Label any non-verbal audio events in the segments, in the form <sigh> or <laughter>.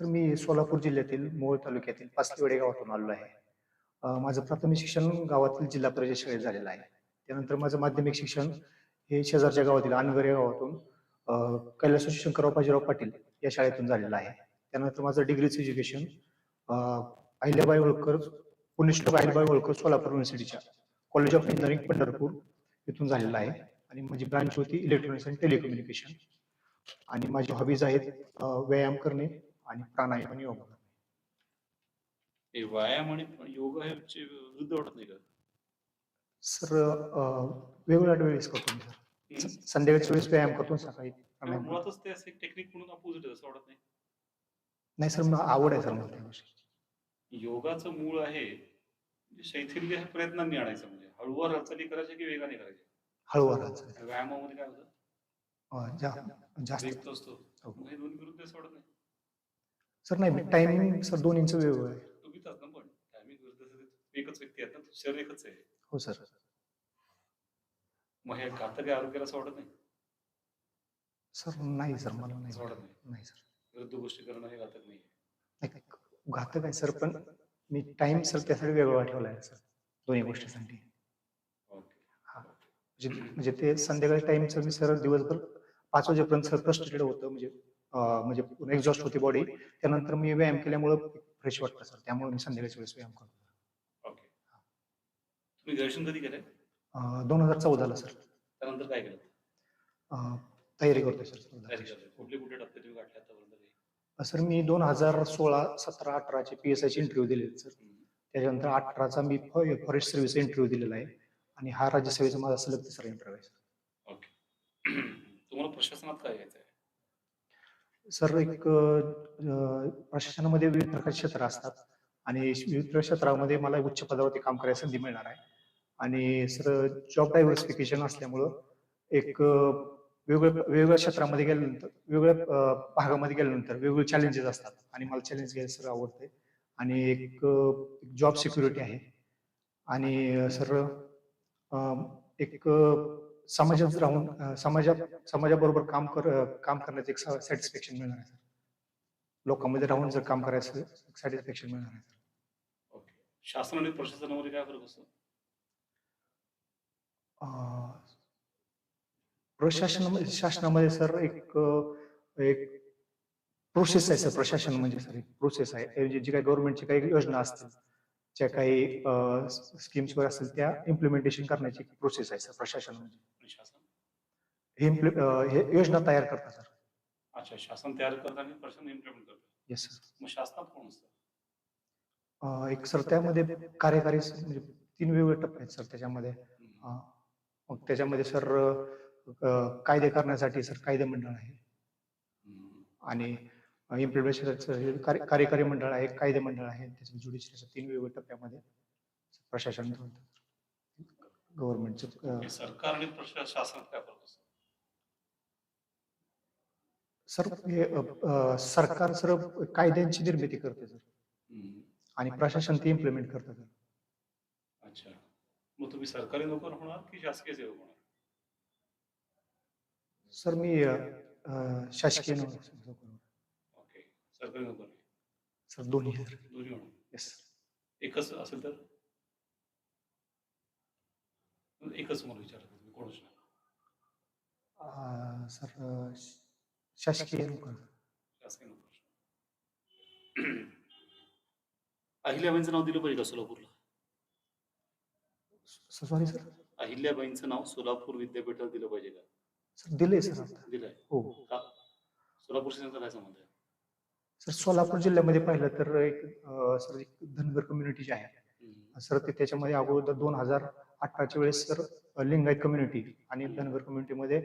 Sir मी सोलापूर जिल्ह्यातील मोहोळ तालुक्यातील पाचलेवाडी गावातून आलो आहे. माझं प्राथमिक शिक्षण गावातील जिल्हा परिषद शाळेत झालेलं आहे. त्यानंतर माझं माध्यमिक शिक्षण हे शेजारच्या गावातील अनगर या गावातून कैलास शंकरराव बाजीराव पाटील या शाळेतून झालेलं आहे. त्यानंतर माझं डिग्रीचं एज्युकेशन अहिल्याबाई होळकर पुण्यश्लोक अहिल्याबाई होळकर सोलापूर युनिव्हर्सिटीच्या कॉलेज ऑफ इंजिनिअरिंग पंढरपूर इथून झालेलं आहे. आणि माझी ब्रांच होती इलेक्ट्रॉनिक्स आणि टेलिकम्युनिकेशन. आणि माझी हॉबीज आहेत व्यायाम करणे आणि प्राणायाम योगा. हे व्यायाम आणि योगा हे विरुद्ध वाटत नाही का? सर वेगवेगळ्या वेळेस करतो मी सर? संध्याकाळच्या वेळेस व्यायाम करतो सकाळी. मुळातच ते असं टेक्निक म्हणून अपोजिट असं वाटत नाही? नाही सर मला आवड आहे सर मला त्या गोष्टी योगाचं मूळ आहे म्हणजे शैथिल्य हे प्रयत्नांनी आणायचं म्हणजे हळूवार हालचाली करायच्या की वेगाने करायच्या? हळूवार हालचाल. व्यायामामध्ये काय होतं? जास्त. असतो. हो. दोन्ही विरुद्ध वाटत नाही? सर नाही टायमिंग सर दोन्हीचं वेगळं आहे. ना पण टायमिंग एकच व्यक्ती आहेत ना शरीर एकच आहे. हो सर. मग हे घातक आहे आरोग्याला नाही? सर नाही सर मला नाही वाटत नाही? नाही सर. विरुद्ध गोष्टी करणं हे घातक नाही नाही, घातक आहे सर पण मी टाइम सर त्यासाठी वेगळा ठेवला आहे सर दोन्ही गोष्टीसाठी. ओके. हा. म्हणजे म्हणजे ते संध्याकाळी टाइमचं मी सर दिवसभर पाच वाजेपर्यंत सर फ्रस्ट्रेटेड होतं म्हणजे म्हणजे एक्झॉस्ट होती बॉडी त्यानंतर मी व्यायाम केल्यामुळं फ्रेश वाटतं सर त्यामुळे मी संध्याकाळच्या वेळेस व्यायाम करतो. ओके तुम्ही ग्रॅज्युएशन कधी केलंय? दोन हजार चौदाला सर त्यानंतर काय केलं? तयारी करतोय सर कुठले कुठले टप्पे तुम्ही आतापर्यंत? काही? सर मी दोन हजार सोळा सतरा अठराचे पी एस आयचे इंटरव्ह्यू दिलेले सर. त्याच्यानंतर अठराचा मी फॉरेस्ट सर्व्हिस इंटरव्ह्यू दिलेला आहे. आणि हा राज्यसभेचा माझा सलग तिसरा इंटरव्ह्यू आहे सर ओके <clears throat> तुम्हाला प्रशासनात काय घ्यायचं सर एक प्रशासनामध्ये विविध प्रकारचे क्षेत्र असतात. आणि विविध क्षेत्रामध्ये मला उच्च पदावरती काम करायची संधी मिळणार आहे. आणि सर जॉब डायव्हर्सिफिकेशन असल्यामुळं एक वेगवेगळ्या वेगवेगळ्या क्षेत्रामध्ये गेल्यानंतर वेगवेगळ्या भागामध्ये गेल्यानंतर वेगवेगळे चॅलेंजेस असतात. आणि मला चॅलेंज घ्यायला सर आवडते आणि एक जॉब सिक्युरिटी आहे. आणि सर एक समाजात राहून समाजात समाजाबरोबर काम कर काम करण्याचं एक सॅटिस्फॅक्शन मिळणार आहे लोकांमध्ये राहून जर काम करायचं सॅटिस्फॅक्शन मिळणार आहे ओके. शासन आणि प्रशासनामध्ये काय फरक असतो? प्रशासनामध्ये शासनामध्ये सर एक एक प्रोसेस आहे सर प्रशासन म्हणजे सर एक प्रोसेस आहे. जे जे काही गव्हर्नमेंटची काही योजना असतील ज्या काही स्कीम्स वगैरे असतील त्या इम्प्लिमेंटेशन करण्याची प्रोसेस आहे सर प्रशासन म्हणजे. हे योजना तयार करतात सर. अच्छा शासन तयार करतात आणि प्रशासन इम्प्लिमेंट करतात येस सर मग शासनात कोण असतं? अं, एक सर त्यामध्ये कार्यकारी म्हणजे तीन वेगवेगळे टप्पे आहेत सर त्याच्यामध्ये. मग त्याच्यामध्ये सर कायदे करण्यासाठी सर कायदे मंडळ आहे. आणि इम्प्लिमेंटेशन कार्यकारी मंडळ आहे कायदे मंडळ आहे त्याच्या ज्युडिशियल तीन वेगवेगळ्या टप्प्यामध्ये प्रशासन गव्हर्नमेंटचं सरकार आणि प्रशा- शासनात काय असतो? सर हे सरकार सर कायद्यांची निर्मिती करते सर. आणि प्रशासन ते इम्प्लिमेंट करतं सर. अच्छा. मग तुम्ही सरकारी नोकर होणार की शासकीय सेवक होणार? सर मी शासकीय नोकरी- सरकारी नोकर. सर दोन्ही सर दोन्ही होणार. येस एकच असेल तर? एकच मला विचारत तुम्ही कोण असणार सर शासकीय नोकरी. शासकीय नोकर. अहिल्याबाईंचं नाव दिलं पाहिजे का सोलापूरला? सॉरी सर अहिल्याबाईंचं नाव सोलापूर विद्यापीठात दिलं पाहिजे का? सर दिले सर आता. दिलंय. हो. का? सोलापूरशी त्यांचा काय संबंध आहे? सर सोलापूर जिल्ह्यामध्ये पाहिलं तर एक सर एक धनगर कम्युनिटी जी आहे. सर ते त्याच्यामध्ये अगोदर दोन हजार अठराच्या वेळेस सर लिंगायत कम्युनिटी आणि धनगर कम्युनिटीमध्ये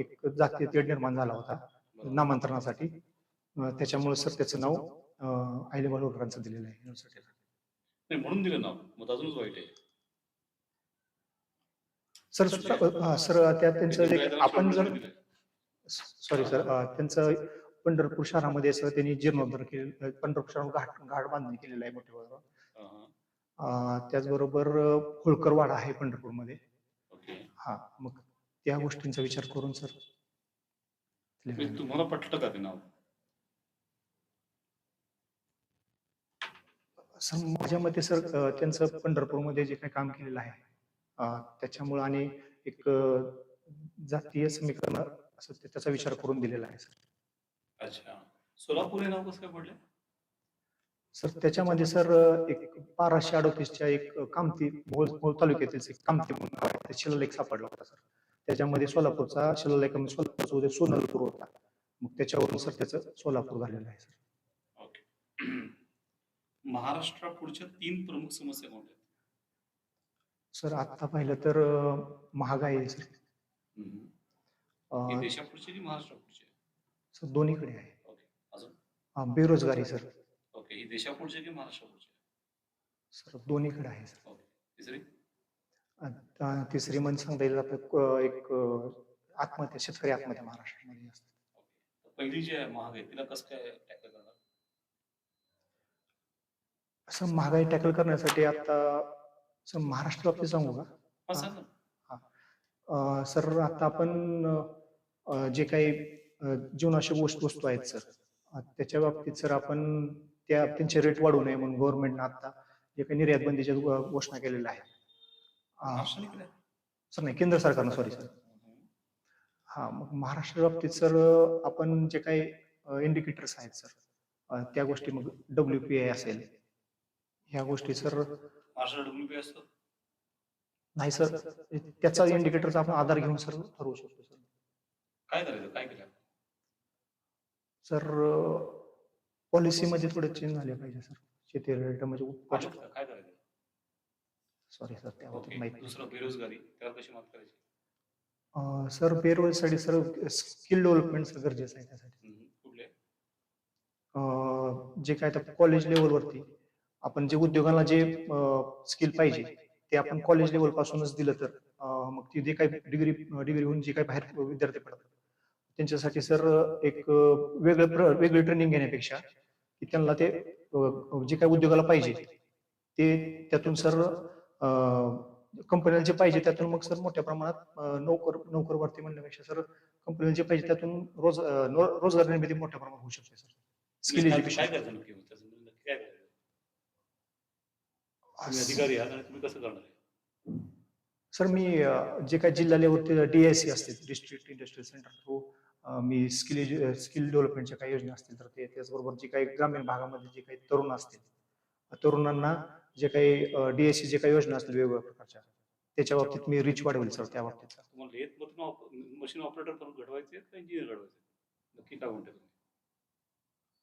एक जातीय तेढ निर्माण झाला होता. नामांतरणासाठी. त्याच्यामुळे सर त्याचं नाव अहिल्याबाई होळकरांचं दिलेलं आहे. युनिव्हर्सिटीला म्हणून दिलं नाव. मग अजूनच वाईट आहे. सर सर त्या त्यांचं आपण जर. सॉरी सर त्यांचं पंढरपूर शहरामध्ये सर त्यांनी जीर्णोद्धार केले पंढरपूर शहरात घाट घाट बांधणी केलेलं आहे मोठ्या. अं, त्याचबरोबर अं, होळकर वाडा आहे पंढरपूरमध्ये. हा मग त्या गोष्टींचा विचार करून सर. तुम्हाला पटलं का ते नाव? सर माझ्या मते सर त्यांचं पंढरपूरमध्ये जे काही काम केलेलं आहे त्याच्यामुळं आणि एक जातीय समीकरण असं त्याचा विचार करून दिलेला आहे सर. अच्छा सोलापूर हे नाव कसं काय पडलं सर त्याच्यामध्ये सर एक बाराशे अडोतीसच्या एक कामती मोहोळ तालुक्यातील एक कामती म्हणून गाव आहे. ते शिलालेख सापडला होता सर त्याच्यामध्ये सोलापूरचा शिलालेख म्हणजे सोलापूरचा उदय सोनलपूर होता मग त्याच्यावरून सर त्याचं सोलापूर झालेलं आहे सर ओके <clears throat> महाराष्ट्रा पुढच्या तीन प्रमुख समस्या कोणत्या आहेत? सर आता पाहिलं तर अ, महागाई आहे सर. अ, ही देशापुढची की आहे? सर दोन्हीकडे आहे. अजून? अ, बेरोजगारी सर. ओके ही देशापुढची की महाराष्ट्रापुढची? सर दोन्हीकडे आहे सर. ओके तिसरी? तिसरी म्हणजे सांगता येईल आपलं क- एक अ, आत्महत्या शेतकरी आत्महत्या महाराष्ट्रामध्ये तर पहिली जी आहे महागाई तिला कसं काय टॅकल करणार? असं महागाई टॅकल करण्यासाठी आता सर महाराष्ट्र बाबतीत सांगू का? हा सांग ना. अ, सर आता आपण अ, जे काही अ, जीवनावश्यक वस्तू वस्तू आहेत सर त्याच्या बाबतीत सर आपण त्या त्यांचे रेट वाढवू नये म्हणून गव्हर्नमेंटनं आता जे काही निर्यात बंदीच्या घोषणा केलेल्या आहेत? सर नाही केंद्र सरकारनं सॉरी सर. हा मग महाराष्ट्र बाबतीत सर आपण जे काही इंडिकेटर्स आहेत सर त्या गोष्टी मग डब्ल्यू पी आय असेल. ह्या गोष्टी सर महाराष्ट्र डब्ल्यूपी असतं? नाही सर त्याचा इंडिकेटरचा आपण आधार घेऊन सर ठरवू शकतो सर. काय करायचं काय केलं? सर पॉलिसीमध्ये थोडे चेंज झाले पाहिजे सर. शेती रिलेटेड म्हणजे? काय करायचं? सॉरी सर ओके त्याबाबतीत माहिती दुसरं बेरोजगारी त्यावर कशी मात करायची? अं, sir sir skill development sir गरजेचं आहे त्यासाठी. हम्म. कुठले? अं, जे काय तर कॉलेज लेवलवरती आपण जे उद्योगाला जे स्किल पाहिजे ते आपण कॉलेज लेवल पासूनच दिलं तर अं, मग ती जे काही डिग्री डिग्री होऊन जे काही बाहेर विद्यार्थी पडतात त्यांच्यासाठी सर एक वेगळं वेगळी ट्रेनिंग घेण्यापेक्षा की त्यांना ते जे काही उद्योगाला पाहिजे ते त्यातून सर कंपन्याला जे पाहिजे त्यातून मग सर मोठ्या प्रमाणात नोकर नोकर भरती म्हणण्यापेक्षा सर कंपनीला जे पाहिजे त्यातून रोज रोजगार निर्मिती मोठ्या प्रमाणात होऊ शकते सर. स्किल एज्युकेशन म्हणजे सर मी जे काही जिल्हा लेवलचे डीएससी असते डिस्ट्रिक्ट इंडस्ट्रियल सेंटर थ्रू मी स्किल स्किल डेव्हलपमेंटच्या काही योजना असतील तर ते त्याचबरोबर जे काही ग्रामीण भागामध्ये जे काही तरुण असतील तरुणांना जे काही डीएससी जे काही योजना असतील वेगवेगळ्या प्रकारच्या त्याच्या बाबतीत मी रिच वाढवेल सर त्या बाबतीत. तुम्हाला मशीन ऑपरेटर करून घडवायचे इंजिनियर घडवायचे नक्की काय म्हणते तुम्ही?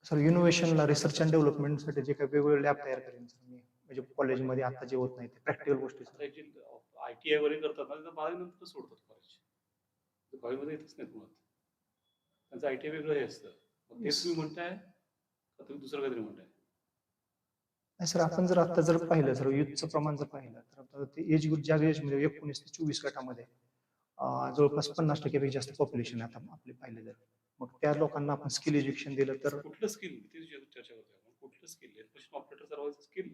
सर इनोव्हेशनला रिसर्च अँड डेव्हलपमेंटसाठी जे काही वेगवेगळे लॅब तयार करेन सर मी. म्हणजे कॉलेजमध्ये आता जे होत नाही ते प्रॅक्टिकल गोष्टी आय टी आय वगैरे करतात ना बारावी नंतर सोडतात कॉलेज कॉलेजमध्ये येतच नाही मुळात त्यांचं आय टी वेगळं हे असतं. मग तेच तुम्ही म्हणताय का तुम्ही दुसरं काहीतरी म्हणताय? नाही सर आपण जर आता जर पाहिलं सर युथचं प्रमाण जर पाहिलं तर आता ते एज ग्रुप ज्या एज म्हणजे एकोणीस ते चोवीस गटामध्ये जवळपास पन्नास टक्केपेक्षा जास्त पॉप्युलेशन आहे आता आपले पाहिलं जर मग त्या लोकांना आपण स्किल एज्युकेशन दिलं तर कुठलं स्किल चर्चा करतोय कुठलं स्किल ऑपरेटर स्किल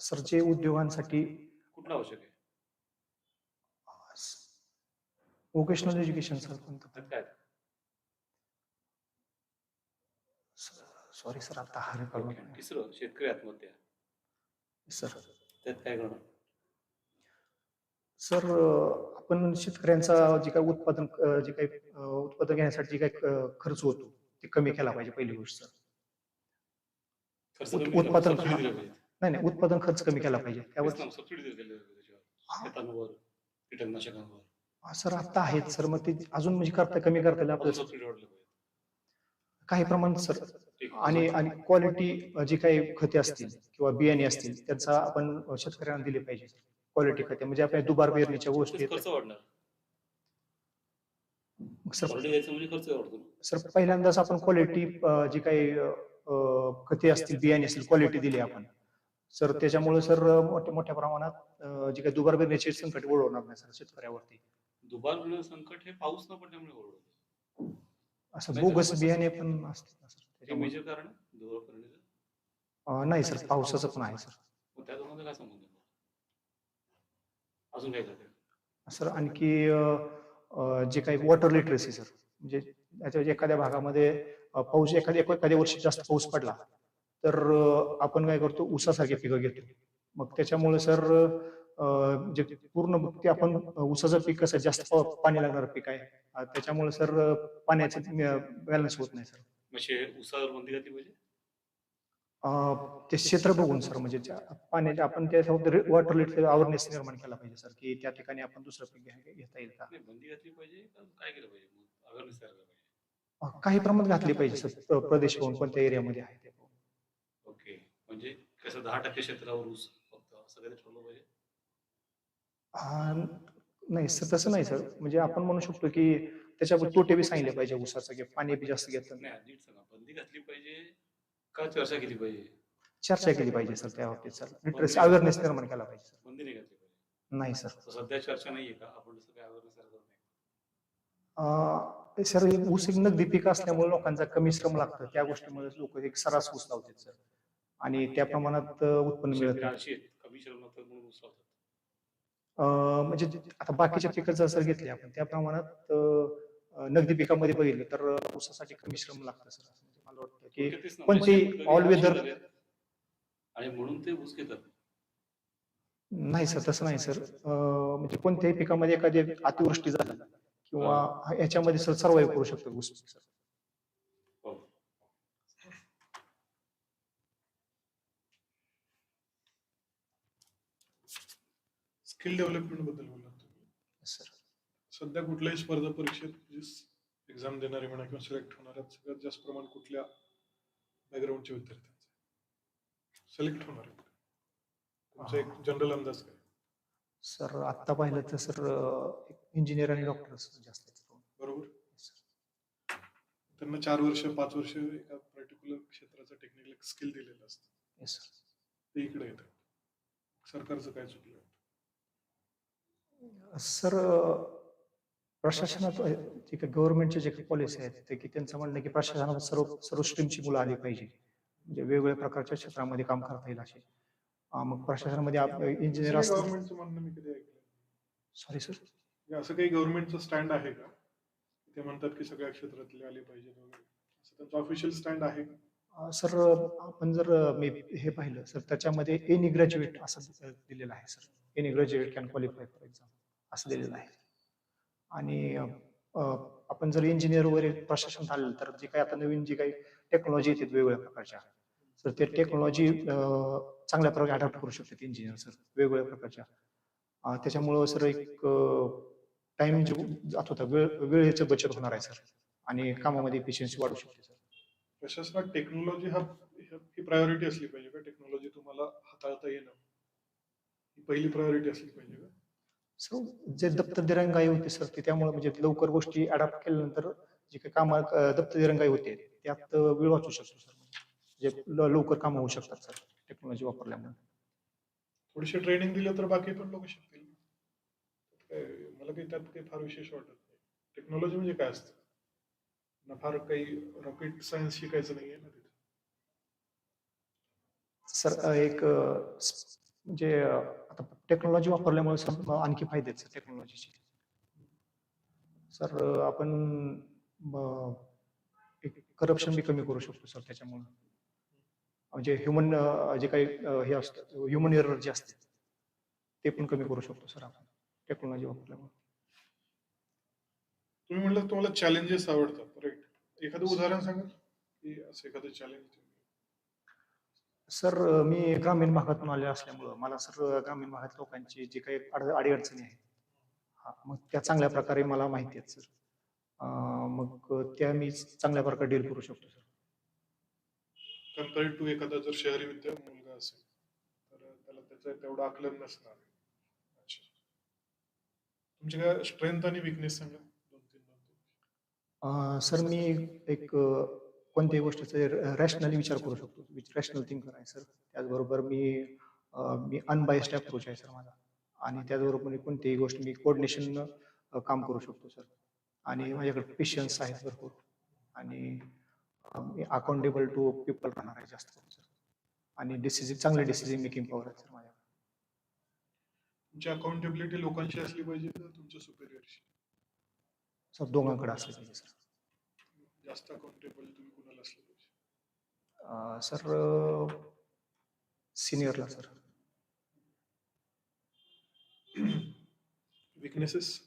सर जे उद्योगांसाठी कुठलं आवश्यक आहे? वोकेशनल एज्युकेशन सर कोणतं? काय? सॉरी सर आता हर ओके. आणि तिसरं शेतकरी आत्महत्या. सर त्यात काय करणार सर अं, आपण शेतकऱ्यांचा जे काही उत्पादन अं, जे काही अं, उत्पादन घेण्यासाठी जे काही अं, खर्च होतो ते कमी केला पाहिजे पहिली गोष्ट सर. खर्च उत- कमी केला, उत्पादन- सबसिडी. नाही नाही उत्पादन खर्च कमी केला पाहिजे. त्यावर ना, सबसिडी त्याच्यावर. कीटकनाशकांवर. हा, सर आता आहेत सर मग ते अजून म्हणजे करता कमी करता येईल अजून आपलं सबसिडी वाढली पाहिजे. काही प्रमाणात सर. आणि आणि क्वालिटी जी काही खते असतील किंवा बियाणे असतील त्यांचा आपण शेतकऱ्यांना दिले पाहिजे क्वालिटी खते. म्हणजे आपल्या दुबार पेरणीच्या गोष्टी सर म्हणजे सर पहिल्यांदाच आपण क्वालिटी जी काही खते असतील बियाणे असतील क्वालिटी दिली आपण. सर त्याच्यामुळे सर मोठ्या मोठ्या प्रमाणात जी काही दुबार पेरणीचे संकट ओढवणार नाही सर शेतकऱ्यावरती. दुबार संकट हे पाऊस न पडल्यामुळे ओढवतं असं बोगस. बियाणे पण असतील ना सर हे त्याच्यामुळे. मेजर कारण आहे दुबार करण्याचं अं, नाही सर पावसाचं पण आहे सर? अजून काय सर आणखी जे काही वॉटर लिटरसी सर म्हणजे याच्या एखाद्या भागामध्ये पाऊस एखाद्या एखाद्या वर्षी जास्त पाऊस पडला तर आपण काय करतो ऊसासारखे पिकं घेतो मग त्याच्यामुळे सर जे पूर्ण ते आपण ऊसाचं पीक कसं जास्त पाणी लागणारं पीक आहे. त्याच्यामुळे सर पाण्याचं बॅलन्स होत नाही सर. म्हणजे उसावर बंदी घातली पाहिजे अं, ते क्षेत्र बघून सर म्हणजे पाण्याच्या आपण त्या वॉटर लेट अवेअरनेस निर्माण केला पाहिजे सर की त्या ठिकाणी आपण दुसरं पीक घेता येईल का? नाही बंदी घातली पाहिजे का काय केलं पाहिजे? काही प्रमाणात घातली पाहिजे सर प्र- प्रदेश पाहून कोणत्या एरियामध्ये आहे ते. ओके. म्हणजे कसं दहा टक्के क्षेत्रावर ऊस फक्त काही ठरवलं पाहिजे? नाही सर तसं नाही सर. म्हणजे आपण म्हणू शकतो की त्याच्यावर तोटे बी सांगितले पाहिजे ऊसाचं की पाणी बी जास्त घेतलं. नाही नाही नीट सांगा बंदी घातली पाहिजे का चर्चा केली पाहिजे? चर्चा केली पाहिजे सर त्या बाबतीत सर. लिटरसी अवेअरनेस निर्माण केला पाहिजे सर. बंदी नाही घातली पाहिजे. नाही सर. सध्या चर्चा नाहीये का? आपण जसं काय अवेअरनेस तयार करत नाही. अं, सर हे ऊस एक नगदी पीक असल्यामुळे लोकांचा कमी श्रम लागतं. त्या गोष्टीमुळे लोक एक सरास ऊस लावतात सर. आणि त्या प्रमाणात अं, उत्पन्न मिळत शेतकरी नाही. आळशी आहेत, कमी श्रम लागतात म्हणून ऊस लावतात. म्हणजे आता बाकीच्या पिकाचं जर घेतले आपण. त्या प्रमाणात नगदी पिकामध्ये बघितलं तर ऊसासाठी कमी श्रम लागतं सर. म्हणजे मला वाटतं की पण ते weather- झालेत. आणि म्हणून ते ऊस घेतात. नाही सर तसं नाही सर. म्हणजे कोणत्याही पिकामध्ये एखादी अतिवृष्टी झाली किंवा याच्यामध्ये सर सर्वाईव्ह करू शकतो ऊस सर. स्किल डेव्हलपमेंटबद्दल बोललात तुम्ही. सर सध्या कुठल्याही स्पर्धा परीक्षेत एक्झाम देणारे म्हणा किंवा सिलेक्ट होणाऱ्यात सगळ्यात जास्त प्रमाण कुठल्या बॅकग्राऊंडच्या विद्यार्थ्यांचं? सिलेक्ट होणार. तुमचा एक जनरल अंदाज काय? सर आत्ता पाहिलं तर सर इंजिनियर आणि डॉक्टर जास्त. बरोबर? सर. त्यांना चार वर्ष पाच वर्ष एका पर्टिक्युलर क्षेत्राचं टेक्निकल स्किल दिलेलं असतं. ते इकडे येतात. सरकारचं काय चुकलं सर प्रशासनात जे काही गव्हर्नमेंटचे जे काही पॉलिसी आहेत ते की त्यांचं म्हणणं की प्रशासनात सर्व सर्व स्ट्रीमची मुलं आली पाहिजे. म्हणजे वेगवेगळ्या प्रकारच्या क्षेत्रामध्ये काम करता येईल असे. मग प्रशासनामध्ये इंजिनियर असतात गव्हर्नमेंटचं म्हणणं मी कधी ऐकलं सॉरी सर म्हणजे असं काही गव्हर्नमेंटचं स्टँड आहे का? ते म्हणतात की सगळ्या क्षेत्रातले आले पाहिजेत वगैरे. असं त्यांचं ऑफिशियल स्टँड आहे का? सर आपण जर मी हे पाहिलं सर त्याच्यामध्ये एनी ग्रॅज्युएट असं दिलेलं आहे sir. Any graduate can qualify for exam असं दिलेलं आहे. आणि आपण जर इंजिनियर वगैरे प्रशासन झालं तर जे काही आता नवीन जी काही टेक्नॉलॉजी येतात वेगवेगळ्या प्रकारच्या तर ते टेक्नॉलॉजी चांगल्या प्रकारे अडॅप्ट करू शकतात इंजिनियर सर वेगवेगळ्या प्रकारच्या. त्याच्यामुळं सर एक टाइम जो जात होता वेळ वेळेचं बचत होणार आहे सर आणि कामामध्ये इफिशियन्सी वाढू शकते सर प्रशासनात टेक्नॉलॉजी हा ही प्रायोरिटी असली पाहिजे का? टेक्नॉलॉजी तुम्हाला हाताळता येणं. ही पहिली प्रायोरिटी असली पाहिजे का? सर जे दप्तर दिरंगाई होते सर ते त्यामुळे म्हणजे लवकर गोष्टी अडॅप्ट केल्यानंतर जे काही कामा अं, दप्तर दिरंगाई होते त्यात वेळ वाचू शकतो सर. ल- लवकर कामं होऊ शकतात सर टेक्नॉलॉजी वापरल्यामुळे. थोडीशी ट्रेनिंग दिलं तर बाकी पण लोक शिकतील. मला काही त्यात काही फार विशेष वाटत नाही. टेक्नॉलॉजी म्हणजे काय असतं? ना फार काही रॉकेट सायन्स शिकायचं नाहीये ना तिथे. सर एक स- म्हणजे आता टेक्नॉलॉजी वापरल्यामुळे सर आणखी फायदे आहेत सर टेक्नॉलॉजीचे सर आपण एक करप्शन बी कमी करू शकतो सर त्याच्यामुळे. म्हणजे ह्युमन जे काही हे असतं ह्युमन एरर जे असते ते पण कमी करू शकतो सर आपण टेक्नॉलॉजी वापरल्यामुळे. तुम्ही म्हटलं तुम्हाला चॅलेंजेस आवडतात राईट एखादं उदाहरण सांगा की असं एखादं चॅलेंज सर मी ग्रामीण भागातून आले असल्यामुळं मला सर ग्रामीण भागात लोकांची जे काही अड अडीअडचणी आहेत हा, मग त्या चांगल्या प्रकारे मला माहिती आहेत सर. अं, मग त्या मी चांगल्या प्रकारे डील करू शकतो सर. कम्पेअर्ड टू एखादा जर शहरी विद्या मुलगा असेल तर त्याला त्याचं तेवढं आकलन नसणार. अच्छा. तुमचे काय स्ट्रेंथ आणि विकनेस सांगा दोन तीन दोन तीन अं, सर मी एक अं, कोणत्याही गोष्टीचा रॅशनली विचार करू शकतो. रॅशनल थिंकर आहे सर त्याचबरोबर मी मी अनबायस्ड अप्रोच आहे सर माझा. आणि त्याचबरोबर मी कोणतीही गोष्ट मी कोऑर्डिनेशन काम करू शकतो सर आणि माझ्याकडे पेशन्स आहेत भरपूर. आणि मी अकाउंटेबल टू पीपल राहणार आहे जास्त करून सर आणि डिसिजन चांगले डिसिजन मेकिंग पॉवर आहे सर माझ्या तुमची अकाउंटेबिलिटी लोकांशी असली पाहिजे तुमच्या सुपेरियरशी सर दोघांकडे असलं पाहिजे सर जास्त अकाउंटेबल तुम्ही कुणाला असले पाहिजे? अं, सर सिनियरला सर. विकनेसेस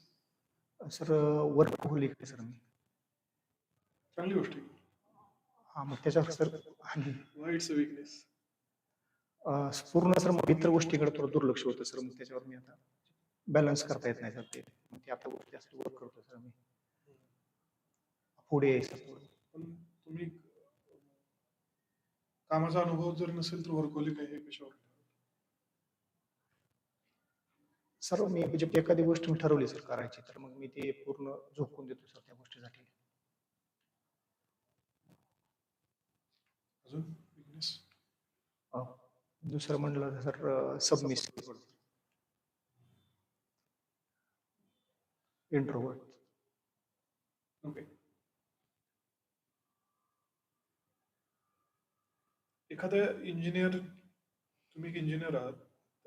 सर वर्क आहे सर मी. चांगली गोष्ट आहे. हा मग त्याच्यावर सर आणि? इट्स अ विकनेस अं, पूर्ण सर मग इतर गोष्टीकडे थोडं दुर्लक्ष होतं सर मग त्याच्यावर मी आता बॅलन्स करता येत नाही सर ते. मग ते आता जास्त वर्क करतो सर. पुढे थोडं. पण तुम्ही कामाचा अनुभव जर नसेल तर वर्कोलिक आहे हे कशावर सर मी म्हणजे एखादी गोष्ट मी ठरवली सर करायची तर मग मी ते पूर्ण झोकून देतो सर त्या गोष्टीसाठी. अजून अं, दुसरं म्हणलं तर सर सबमिस इंट्रोवर्ट ओके एखादा इंजिनियर तुम्ही एक इंजिनियर आहात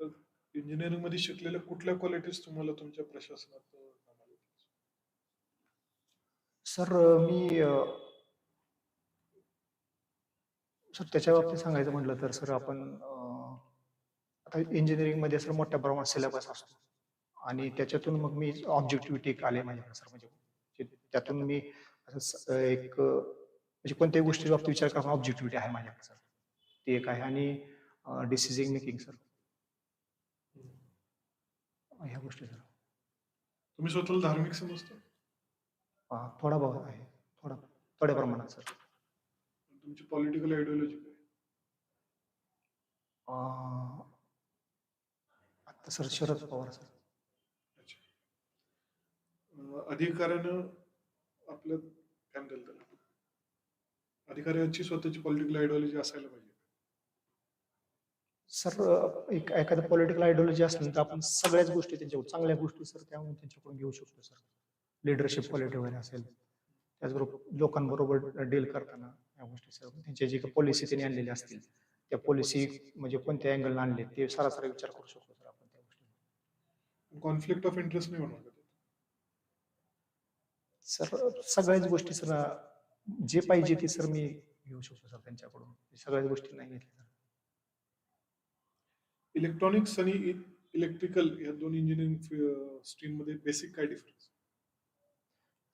तर इंजिनिअरिंगमध्ये शिकलेल्या कुठल्या क्वालिटीज तुम्हाला तुमच्या प्रशासनात कामाला येतील? सर मी अं, सर त्याच्या बाबतीत सांगायचं म्हटलं तर सर आपण अं, आता इंजिनिअरिंगमध्ये सर मोठ्या प्रमाणात सिलेबस असतो आणि त्याच्यातून मग मी ऑब्जेक्टिव्हिटी आले माझ्याकडे सर म्हणजे जे त्यातून मी असं स- एक अं, म्हणजे कोणत्याही गोष्टी बाबतीत विचार करणं ऑब्जेक्टिव्हिटी आहे माझ्याकडे सर ते एक आहे आणि डिसिजन मेकिंग सर ह्या गोष्टी सर. तुम्ही स्वतःला धार्मिक समजता? थोडा बहुत आहे. थोडा थोड्या प्रमाणात सर. तुमची पॉलिटिकल आयडिओलॉजी काय? आता सर शरद पवार सर. अधिकाऱ्यानं आपलं काय म्हणतात त्याला अधिकाऱ्याची स्वतःची पॉलिटिकल आयडिओलॉजी असायला पाहिजे. सर एक एखादं पॉलिटिकल आयडिओलॉजी असली तर आपण सगळ्याच गोष्टी त्यांच्याकडून चांगल्या गोष्टी सर त्यामुळे त्यांच्याकडून घेऊ शकतो सर. लिडरशिप क्वालिटी वगैरे असेल त्याचबरोबर लोकांबरोबर डील करताना या गोष्टी सर त्यांच्या जे काही पॉलिसी त्यांनी आणलेली असतील त्या पॉलिसी म्हणजे कोणत्या अँगलनं आणले ते सरासरी विचार करू शकतो सर आपण त्या गोष्टी कॉन्फ्लिक्ट ऑफ इंटरेस्ट नाही त्यात? सर सगळ्याच गोष्टी सर जे पाहिजे ते सर मी घेऊ शकतो सर त्यांच्याकडून. सगळ्याच गोष्टी नाही घेतल्या इलेक्ट्रॉनिक्स आणि इलेक्ट्रिकल या दोन इंजिनिअरिंग स्ट्रीममध्ये बेसिक काय डिफरन्स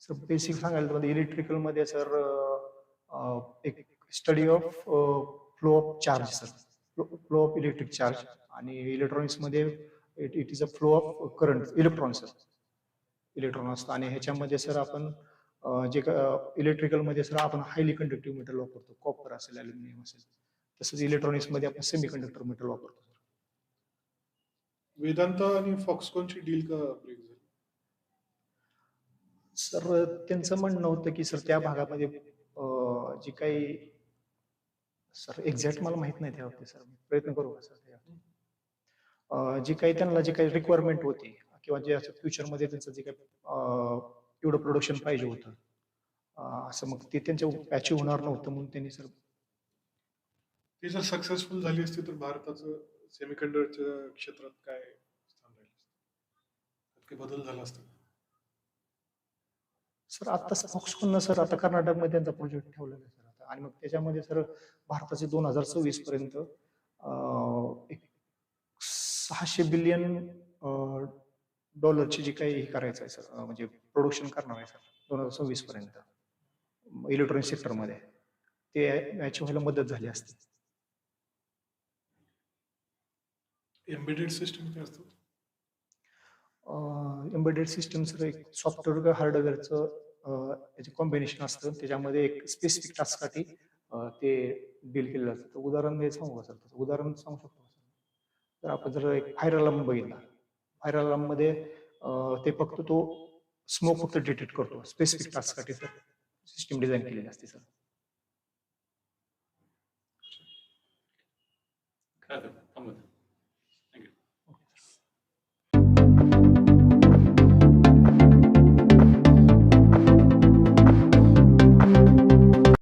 सर बेसिक सांगायला तुम्हाला इलेक्ट्रिकलमध्ये सर एक study of flow of charge sir flow of electric charge आणि इलेक्ट्रॉनिक्समध्ये it it is a flow of current electron sir electron असतं. आणि ह्याच्यामध्ये सर आपण जे इलेक्ट्रिकलमध्ये सर आपण हायली कंडक्टिव्ह मेटल वापरतो. कॉपर असेल अल्युमिनियम असेल. तसंच इलेक्ट्रॉनिक्समध्ये आपण सेमी कंडक्टर मेटल वापरतो. वेदांत आणि फॉक्सकॉनची डील का ब्रेक झाली सर त्यांचं म्हणणं होतं की सर त्या भागामध्ये अं, जी काही सर एक्झॅक्ट मला माहीत नाही त्या बाबतीत सर मी प्रयत्न करू का सर त्या बाबतीत? अं, जी काही त्यांना जी काही रिक्वायरमेंट होती किंवा जे असं फ्युचरमध्ये त्यांचं जे काही अं, एवढं प्रोडक्शन पाहिजे होतं अं, असं मग ते त्यांच्या अचीव होणार नव्हतं म्हणून त्यांनी सर ती जर सक्सेसफुल झाली असती तर भारताचं सेमीकंडक्टरच्या क्षेत्रात काय स्थान राहिलं बदल झाला असता सर आता फॉक्सकॉन सर आता कर्नाटकमध्ये त्यांचा प्रोजेक्ट ठेवलेला आहे सर आता. आणि मग त्याच्यामध्ये सर भारताचे दोन हजार सव्वीस पर्यंत एक सहाशे बिलियन डॉलरची जी काही हे करायचं आहे सर म्हणजे प्रोडक्शन करणार आहे सर दोन हजार सव्वीस पर्यंत. इलेक्ट्रॉनिक सेक्टरमध्ये ते याची व्हायला मदत झाली असते. एम्बेडेड सिस्टम काय असतं? एम्बेडेड सिस्टम सर एक सॉफ्टवेअर हार्डवेअरचं याचे कॉम्बिनेशन असतं त्याच्यामध्ये एक स्पेसिफिक टास्कसाठी ते डील केलेलं असतं. तर उदाहरण हे सांगू का सर? तसं उदाहरण सांगू शकतो का सर? तर आपण जर एक फायर अलार्म बघितला. फायर अलार्ममध्ये अं, ते फक्त तो स्मोक फक्त डिटेक्ट करतो. स्पेसिफिक टास्कसाठी सर सिस्टम डिझाईन केलेली असते सर.